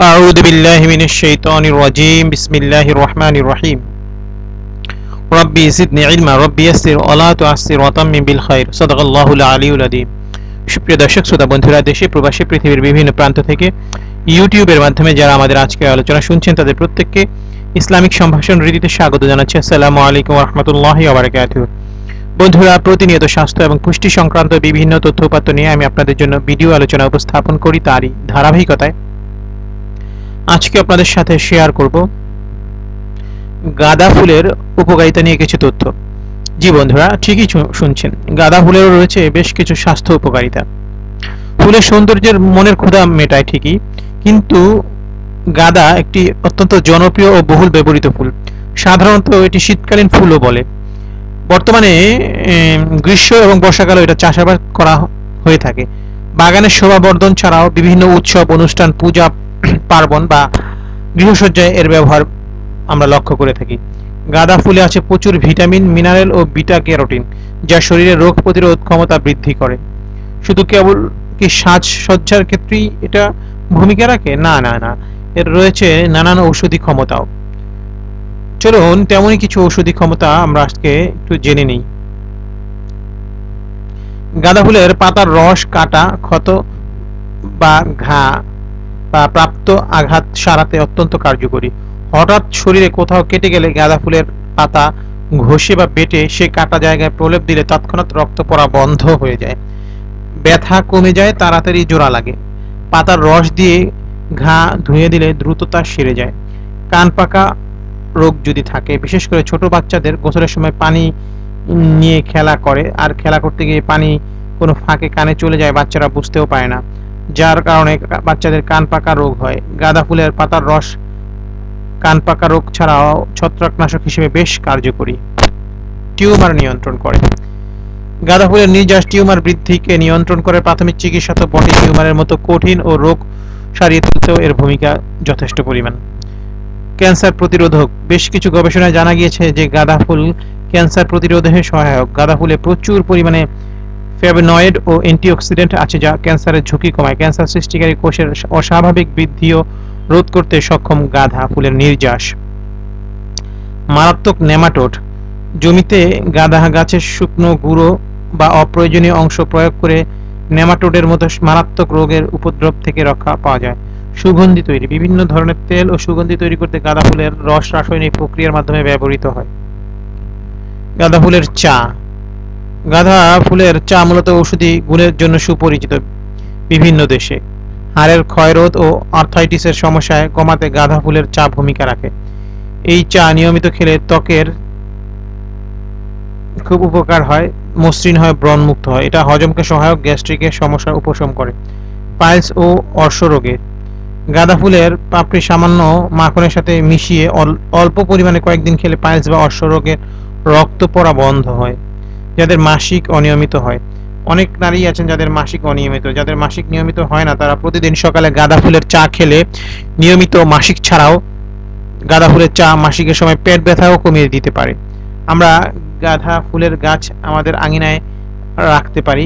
أعوذ بالله من الشيطان الرجيم بسم الله الرحمن الرحيم ربي زدني علما ربي يسر ولا تعسر وتمم بالخير صدق الله العلي العظيم সুপ্রিয় দর্শক শ্রোতা বন্ধুরা দেশে প্রবাসী পৃথিবীর বিভিন্ন প্রান্ত থেকে ইউটিউবের মাধ্যমে যারা আমাদের আজকে আলোচনা শুনছেন তাদের প্রত্যেককে ইসলামিক সম্ভাষণ রীতিতে স্বাগত জানাচ্ছি আসসালামু আলাইকুম রহমতুল্লাহি ওবারাকাতুহু বন্ধুরা প্রতিনিয়ত স্বাস্থ্য এবং পুষ্টি সংক্রান্ত বিভিন্ন তথ্য উপাত্ত নিয়ে আমি আপনাদের জন্য ভিডিও আলোচনা উপস্থাপন করি তারই ধারাবাহিকতায় আজকে আপনাদের সাথে শেয়ার করব গাঁদা ফুলের উপকারিতা নিয়ে কিছু তথ্য। জি বন্ধুরা, ঠিকই শুনছেন। গাঁদা ফুলেরও রয়েছে বেশ কিছু স্বাস্থ্য উপকারিতা। ফুলের সৌন্দর্যের মনের ক্ষুধা মেটায় ঠিকই, কিন্তু গাঁদা একটি অত্যন্ত জনপ্রিয় ও বহুল ব্যবহৃত ফুল। সাধারণত এটি শীতকালীন ফুলও বলে। বর্তমানে গ্রীষ্ম এবং বর্ষাকালে এটা চাষাবাদ করা হয়ে থাকে। বাগানের শোভাবর্ধন ছাড়াও বিভিন্ন উৎসব, অনুষ্ঠান, পূজা পার্বণ বা গৃহসজ্জায় এর ব্যবহার আমরা লক্ষ্য করে থাকি। গাঁদা ফুলে আছে প্রচুর ভিটামিন, মিনারেল ও বিটা ক্যারোটিন, যা শরীরের রোগ প্রতিরোধ ক্ষমতা বৃদ্ধি করে। শুধু কেবল কি সাজসজ্জার ক্ষেত্রেই এটা ভূমিকা রাখে? না না না। এর রয়েছে নানান ঔষধি ক্ষমতাও। চলুন, তেমনই কিছু ঔষধি ক্ষমতা আমরা আজকে একটু জেনে নিই। গাঁদা ফুলের পাতার রস, কাটা, ক্ষত বা ঘা প্রাপ্ত আঘাত সারাতে অত্যন্ত কার্যকরী। হঠাৎ শরীরে কোথাও কেটে গেলে গাঁদা ফুলের পাতা, ঘষে বা বেটে সে কাটা জায়গায় প্রলেপ দিলে তৎক্ষণাৎ রক্ত পড়া বন্ধ হয়ে যায়। ব্যথা কমে যায়, তাড়াতাড়ি জোড়া লাগে। পাতার রস দিয়ে ঘা ধুয়ে দিলে দ্রুততা সেরে যায়। কান পাকা রোগ যদি থাকে, বিশেষ করে ছোট বাচ্চাদের গোসলের সময় পানি নিয়ে খেলা করে। আর খেলা করতে গিয়ে পানি কোনো ফাঁকে কানে চলে যায়, বাচ্চারা বুঝতেও পারে না। যার কারণে বাচ্চাদের কান পাকা রোগ হয়। গাঁদা ফুলের পাতার রস কান পাকা রোগ ছাড়াও ছত্রাকনাশক হিসেবে বেশ কার্যকরী। টিউমার নিয়ন্ত্রণ করে। গাঁদা ফুলের নির্যাস টিউমার বৃদ্ধিকে নিয়ন্ত্রণ করে প্রাথমিক চিকিৎসা তো বটে। টিউমারের মতো কঠিন ও রোগ সারিয়ে তুলতেও এর ভূমিকা যথেষ্ট পরিমাণ। ক্যান্সার প্রতিরোধক। বেশ কিছু গবেষণায় জানা গিয়েছে যে গাঁদা ফুল ক্যান্সার প্রতিরোধে সহায়ক। গাঁদা ফুলে প্রচুর পরিমাণে ফ্যাভনয়েড ও অ্যান্টিঅক্সিডেন্ট আছে যা ক্যান্সারের ঝুঁকি কমায়। ক্যান্সার সৃষ্টিকারী কোষের অস্বাভাবিক বৃদ্ধিও রোধ করতে সক্ষম গাঁদা ফুলের নির্যাস। মারাত্মক নেমাটোড। জমিতে গাঁদা গাছের শুকনো গুঁড়ো বা অপ্রয়োজনীয় অংশ প্রয়োগ করে নেমাটোডের মতো মারাত্মক রোগের উপদ্রব থেকে রক্ষা পাওয়া যায়। সুগন্ধি তৈরি। বিভিন্ন ধরনের তেল ও সুগন্ধি তৈরি করতে গাঁদা ফুলের রস রাসায়নিক প্রক্রিয়ার মাধ্যমে ব্যবহৃত হয়। গাঁদা ফুলের চা। গাঁদা ফুলের চা মূলত ঔষধি গুণের জন্য সুপরিচিত বিভিন্ন দেশে। হাড়ের ক্ষয়রোধ ও আর্থাইটিসের সমস্যায় কমাতে গাঁদা ফুলের চা ভূমিকা রাখে। এই চা নিয়মিত খেলে ত্বকের খুব উপকার হয়, মসৃণ হয়, ব্রণমুক্ত হয়। এটা হজমকে সহায়ক গ্যাস্ট্রিকের সমস্যা উপশম করে। পাইলস ও অর্শ রোগে গাঁদা ফুলের পাপড়ি সামান্য মাখনের সাথে মিশিয়ে অল- অল্প পরিমাণে কয়েকদিন খেলে পাইলস বা অর্শ রোগের রক্ত পড়া বন্ধ হয়। যাদের মাসিক অনিয়মিত হয়। অনেক নারী আছেন যাদের মাসিক অনিয়মিত। যাদের মাসিক নিয়মিত হয় না, তারা প্রতিদিন সকালে গাঁদা ফুলের চা খেলে নিয়মিত মাসিক ছাড়াও গাঁদা ফুলের চা মাসিকের সময় পেট ব্যথাও কমিয়ে দিতে পারে। আমরা গাঁদা ফুলের গাছ আমাদের আঙিনায় রাখতে পারি,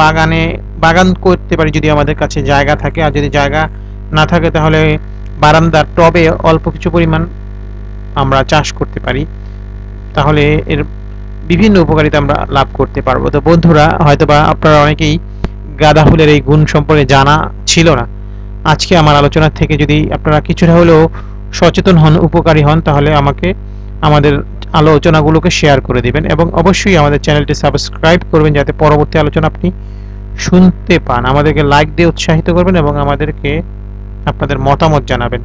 বাগানে, বাগান করতে পারি যদি আমাদের কাছে জায়গা থাকে। আর যদি জায়গা না থাকে তাহলে বারান্দার টবে অল্প কিছু পরিমাণ আমরা চাষ করতে পারি। তাহলে এর বিভিন্ন উপকারিতা আমরা লাভ করতে পারব। তো বন্ধুরা, হয়তোবা আপনারা অনেকেই গাঁদা ফুলের এই গুণ সম্পর্কে জানা ছিল না। আজকে আমার আলোচনা থেকে যদি আপনারা কিছুটা হলেও সচেতন হন, উপকারী হন, তাহলে আমাকে আমাদের আলোচনাগুলোকে শেয়ার করে দিবেন এবং অবশ্যই আমাদের চ্যানেলটি সাবস্ক্রাইব করবেন যাতে পরবর্তী আলোচনা আপনি শুনতে পান। আমাদেরকে লাইক দিয়ে উৎসাহিত করবেন এবং আমাদেরকে আপনাদের মতামত জানাবেন।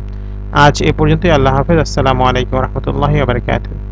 আজ এ পর্যন্তই। আল্লাহ হাফেজ। আসসালামু আলাইকুম রহমতুল্লাহি আবরকাতুহ